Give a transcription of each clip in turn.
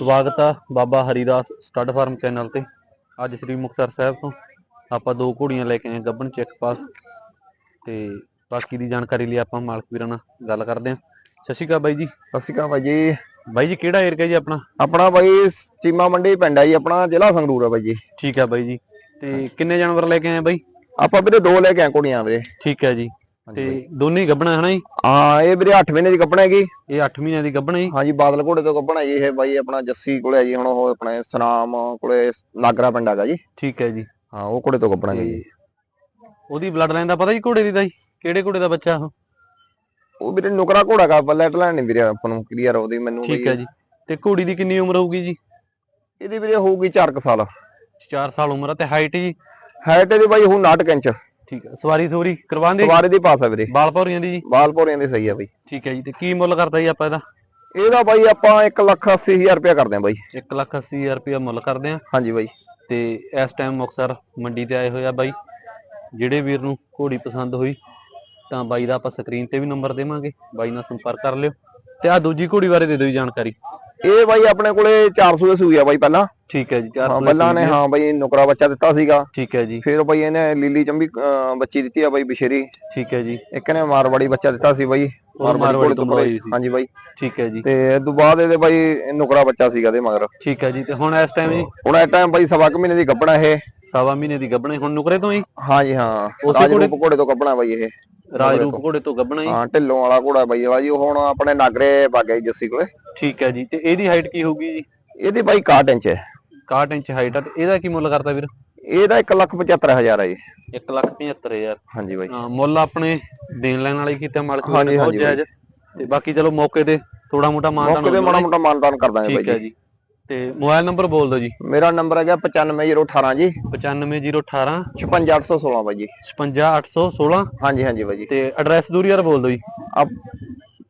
ਸਵਾਗਤ ਆ Baba Haridas stud farm channel ਤੇ। ਅੱਜ ਸ੍ਰੀ ਮੁਕਤਸਰ ਸਾਹਿਬ ਤੋਂ ਆਪਾਂ ਦੋ ਘੋੜੀਆਂ ਲੈ ਕੇ ਆਏ ਗੱਬਣ ਚੈੱਕ ਪਾਸ। ਤੇ ਬਾਕੀ ਦੀ ਜਾਣਕਾਰੀ ਲਈ ਆਪਾਂ ਮਾਲਕ ਵੀਰਾਂ ਨਾਲ ਗੱਲ ਕਰਦੇ ਹਾਂ। ਸਤਿ ਸ਼੍ਰੀ ਅਕਾਲ ਬਾਈ ਜੀ। ਸਤਿ ਸ਼੍ਰੀ ਅਕਾਲ ਬਾਈ ਜੀ। ਬਾਈ ਜੀ ਕਿਹੜਾ ਏਰੀਆ ਜੀ ਆਪਣਾ? ਆਪਣਾ ਬਾਈ ਚੀਮਾ ਮੰਡੀ ਪਿੰਡ ਆ ਜੀ ਆਪਣਾ ਜ਼ਿਲ੍ਹਾ ਸੰਗਰੂਰ ਆ ਬਾਈ ਜੀ। ਠੀਕ ਆ ਬਾਈ ਜੀ। ਤੇ ਕਿੰਨੇ ਜਾਨਵਰ ਲੈ ਕੇ ਆਏ ਆ ਬਾਈ? ਆਪਾਂ ਵੀਰੇ ਦੋ ਲੈ ਕੇ ਆਏ ਕੁੜੀਆਂ ਵੀਰੇ। ਠੀਕ ਹੈ ਜੀ। ਤੇ ਦੋਨੇ ਹੀ ਗੱਬਣਾ ਹਨਾ ਜੀ? ਹਾਂ ਇਹ ਵੀਰੇ 8 ਮਹੀਨੇ ਦੀ ਕੱਪਣਾ ਹੈਗੀ ਇਹ 8 ਮਹੀਨਿਆਂ ਦੀ ਗੱਬਣਾ ਜੀ। ਹਾਂਜੀ ਬਾਦਲ ਘੋੜੇ ਤੋਂ ਕੱਪਣਾ ਜੀ ਇਹ ਬਾਈ ਆਪਣਾ ਜੱਸੀ ਕੋਲੇ ਆ ਜੀ ਹੁਣ ਉਹ ਆਪਣੇ ਸਨਾਮ ਕੋਲੇ ਨਾਗਰਾ ਪਿੰਡ ਹੈਗਾ ਜੀ। ਠੀਕ ਹੈ ਜੀ। ਹਾਂ ਉਹ ਘੋੜੇ ਤੋਂ ਕੱਪਣਾ ਜੀ। ਉਹਦੀ ਬਲੱਡ ਲਾਈਨ ਦਾ ਪਤਾ ਜੀ ਘੋੜੇ ਦੀ ਦਾ ਜੀ? ਕਿਹੜੇ ਘੋੜੇ ਦਾ ਬੱਚਾ ਉਹ? ਉਹ ਵੀਰੇ ਨੁਕਰਾ ਘੋੜਾ ਕਾ ਲੈਟ ਲੈਣ ਨਹੀਂ ਵੀਰੇ ਆਪਾਂ ਨੂੰ ਕਲੀਅਰ ਉਹਦੀ ਮੈਨੂੰ ਠੀਕ ਹੈ ਜੀ। ਤੇ ਘੋੜੀ ਦੀ ਕਿੰਨੀ ਉਮਰ ਹੋਊਗੀ ਜੀ? ਇਹਦੀ ਵੀਰੇ ਹੋਊਗੀ 4 ਸਾਲ। 4 ਸਾਲ ਉਮਰ ਆ ਤੇ ਹਾਈਟ ਜੀ? ਹਾਈਟ ਇਹਦੀ ਬਾਈ ਹੁਣ 9 ਇੰਚ। ਠੀਕ ਹੈ ਸਵਾਰੀ ਸੋਰੀ ਕਰਵਾਉਂਦੇ? ਸਵਾਰੀ ਦੀ ਪਾਸ ਆ ਵੀਰੇ ਬਾਲ ਭੌਰੀਆਂ ਦੀ ਜੀ? ਬਾਲ ਪੋਰੀਆਂ ਦੀ ਸਹੀ ਆ ਬਾਈ। ਠੀਕ ਹੈ ਜੀ। ਤੇ ਕੀ ਮੁੱਲ ਕਰਦਾ ਜੀ ਆਪਾਂ ਇਹਦਾ? ਇਹਦਾ ਬਾਈ ਆਪਾਂ 1 ਲੱਖ 80 ਹਜ਼ਾਰ ਰੁਪਇਆ ਕਰਦੇ ਆ ਬਾਈ। 1 ਲੱਖ 80 ਹਜ਼ਾਰ ਰੁਪਇਆ ਮੁੱਲ ਕਰਦੇ ਆ ਹਾਂਜੀ ਬਾਈ। ਤੇ ਇਸ ਟਾਈਮ ਮੁਕਤਸਰ ਮੰਡੀ ਤੇ ਆਏ ਹੋਏ ਆ ਬਾਈ। ਜਿਹੜੇ ਵੀਰ ਨੂੰ ਘੋੜੀ ਪਸੰਦ ਹੋਈ ਤਾਂ ਬਾਈ ਦਾ ਆਪਾਂ ਸਕਰੀਨ ਤੇ ਵੀ ਨੰਬਰ ਦੇਵਾਂਗੇ। ਬਾਈ ਨਾਲ ਸੰਪਰਕ ਕਰ ਲਿਓ। ਤੇ ਆ ਦੂਜੀ ਘੋੜੀ ਬਾਰੇ ਦੇ ਦਿਓ ਜਾਣਕਾਰੀ। ਇਹ ਬਾਈ ਆਪਣੇ ਕੋਲੇ 400 ਦੇ ਸੂਈ ਆ ਬਾਈ ਪਹਿਲਾਂ। ਠੀਕ ਹੈ ਜੀ ਚਾਰ ਹਾਂ ਸੌ ਬੱਲਾ ਨੇ ਹਾਂ। ਬਾਈ ਨੁਕਰਾ ਬੱਚਾ ਦਿੱਤਾ ਸੀਗਾ। ਠੀਕ ਹੈ ਜੀ। ਫਿਰ ਬਾਈ ਇਹਨੇ ਲੀਲੀ ਚੰਬੀ ਬੱਚੀ ਦਿੱਤੀ ਆ ਬਾਈ ਬਿਸ਼ੇਰੀ। ਠੀਕ ਹੈ ਜੀ। ਇੱਕ ਨੇ ਮਾਰਵਾੜੀ ਬੱਚਾ ਦਿੱਤਾ ਸੀ ਬਾਈ ਮਾਰਵਾੜੀ ਤੋਂ ਸੀ। ਹਾਂਜੀ ਬਾਈ। ਠੀਕ ਹੈ ਜੀ। ਤੇ ਇਸ ਤੋਂ ਬਾਅਦ ਇਹਦੇ ਬਾਈ ਨੁਕਰਾ ਬੱਚਾ ਸੀਗਾ ਦੇ ਮਗਰ। ਠੀਕ ਹੈ ਜੀ ਤੇ ਹੁਣ ਇਸ ਟਾਈਮ ਜੀ? ਹੁਣ ਇਹ ਟਾਈਮ ਬਾਈ ਸਵਾ ਕੁ ਮਹੀਨੇ ਦੀ ਕੱਪੜਾ ਇਹ। ਸਵਾ ਮਹੀਨੇ ਦੀ ਗੱਬਣੇ ਹੁਣ ਨੁਕਰੇ ਤੋਂ ਹੀ? ਹਾਂਜੀ ਹਾਂ। ਉਸੇ ਰਾਜਰੂਪ ਘੋੜੇ ਤੋਂ ਕੱਪਣਾ ਬਾਈ ਇਹ। ਰਾਜਰੂਪ ਘੋੜੇ ਤੋਂ ਗੱਬਣਾ ਜੀ? ਹਾਂ ਢਿੱਲੋਂ ਵਾਲਾ ਘੋੜਾ ਬਾਈ ਵਾਲਾ ਜੀ ਉਹ ਹੁਣ ਆਪਣੇ ਨਾਗਰੇ ਬਾਗਿਆ ਜੀ ਜੱਸੀ ਕੋਲੇ। ਠੀਕ ਹੈ ਜੀ। ਤੇ ਇਹਦੀ ਹਾਈਟ ਕੀ ਹੋਊਗੀ ਜੀ? ਇਹਦੀ ਬਾਈ 61 ਇੰਚ ਹੈ। 61 ਇੰਚ ਹਾਈਟ ਆ। ਤੇ ਇਹਦਾ ਕੀ ਮੁੱਲ ਕਰਦਾ ਵੀਰ? ਇਹਦਾ 175000 ਹੈ ਜੀ। 1 ਲੱਖ 75000 ਹਾਂਜੀ ਬਾਈ। ਮੁੱਲ ਆਪਣੇ ਦੇਣ ਲੈਣ ਵਾਲੇ ਕੀਤੇ ਮਾਲਕ ਨੇ ਬਹੁਤ ਹਾਂਜੀ ਜਾਇਜ਼। ਤੇ ਬਾਕੀ ਚਲੋ ਮੌਕੇ ਤੇ ਥੋੜਾ ਮੋਟਾ ਮਾਨਦਾਨ ਮੌਕੇ ਤੇ ਮਾੜਾ ਮੋਟਾ ਮਾਨਦਾਨ ਕਰ ਦਾਂਗੇ ਬਾਈ ਠੀਕ ਹੈ ਜੀ। ਤੇ ਮੋਬਾਈਲ ਨੰਬਰ ਬੋਲ ਦਿਓ ਜੀ। ਮੇਰਾ ਨੰਬਰ ਹੈਗਾ 95018 ਜੀ। 95018 56816 ਬਾਈ ਜੀ। 56816 ਹਾਂਜੀ ਹਾਂਜੀ ਬਾਈ ਜੀ। ਤੇ ਐਡਰੈਸ ਦੂਰੀ ਯਾਰ ਬੋਲ ਦਿਓ ਜੀ। ਆ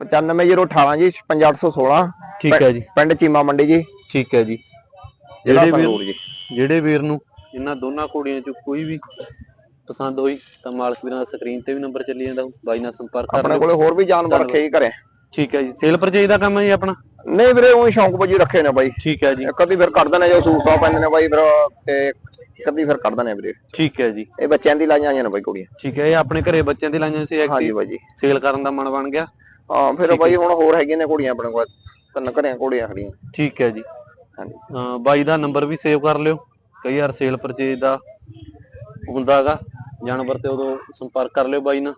95018 ਜੀ 5816 ਠੀਕ ਹੈ ਜੀ। ਪਿੰਡ ਚੀਮਾ ਮੰਡੀ ਜੀ। ਠੀਕ ਹੈ ਜੀ। ਜਿਹੜੇ ਵੀਰ ਜੀ। ਜਿਹੜੇ ਵੀਰ ਨੂੰ ਇਹਨਾਂ ਦੋਨਾਂ ਘੋੜੀਆਂ ਚੋਂ ਕੋਈ ਵੀ ਪਸੰਦ ਹੋਈ ਤਾਂ ਮਾਲਕ ਵੀਰਾਂ ਦਾ ਸਕਰੀਨ ਤੇ ਵੀ ਨੰਬਰ ਚੱਲੀ ਜਾਂਦਾ ਬਾਈ ਨਾਲ ਸੰਪਰਕ ਕਰ ਆਪਣੇ ਕੋਲੇ ਹੋਰ ਵੀ ਜਾਨਵਰ ਰੱਖੇ ਹੀ ਘਰੇ। ਠੀਕ ਹੈ ਜੀ। ਸੇਲ ਪਰਚੇਜ ਦਾ ਕੰਮ ਹੈ ਜੀ ਆਪਣਾ? ਨਹੀਂ ਵੀਰੇ ਉਹ ਸ਼ੌਂਕ ਵਜੀ ਰੱਖੇ ਨੇ ਬਾਈ। ਠੀਕ ਹੈ ਜੀ। ਕਦੀ ਫਿਰ ਕੱਢ ਦਿੰਦੇ ਜੋ ਸੂਟਾਂ ਪੈਂਦੇ ਨੇ ਬਾਈ ਫਿਰ ਤੇ ਕਦੀ ਫਿਰ ਕੱਢ ਆ ਵੀਰੇ। ਠੀਕ ਹੈ ਜੀ। ਇਹ ਬੱਚਿਆਂ ਦੀ ਲਾਈਆਂ ਆਈਆਂ ਨੇ ਬਾਈ ਕੁੜੀਆਂ ਠੀਕ ਹੈ ਇਹ ਆਪਣੇ ਘਰੇ ਬੱਚਿਆਂ ਦੀ ਲਾਈਆਂ ਸੀ ਹਾਂਜੀ ਐਕਟਿਵ ਬਾਈ ਜੀ। ਸੇਲ ਕਰਨ ਦਾ ਮਨ ਬਣ ਗਿਆ। ਹਾਂ ਫਿਰ ਬਾਈ ਹੁਣ ਹੋਰ ਹੈਗੀਆਂ ਨੇ ਕੁੜੀਆਂ ਆਪਣੇ ਕੋਲ। ਤਿੰਨ ਘਰੇ ਕੁੜੀਆਂ ਖੜੀਆਂ। ਠੀਕ ਹੈ ਜੀ। ਹਾਂਜੀ। ਅਹ ਬਾਈ ਦਾ ਨੰਬਰ ਵੀ ਸੇਵ ਕਰ ਲਿਓ। ਕਈ ਵਾਰ ਸੇਲ ਪਰਚੇਜ ਦਾ ਹੁੰਦਾਗਾ ਜਾਨਵਰ ਤੇ ਉਦੋਂ ਸੰਪਰਕ ਕਰ ਲਿਓ ਬਾਈ ਨਾਲ।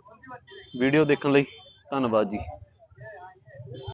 ਵੀਡੀਓ ਦੇਖਣ ਲਈ। ਧੰਨਵਾਦ ਜੀ।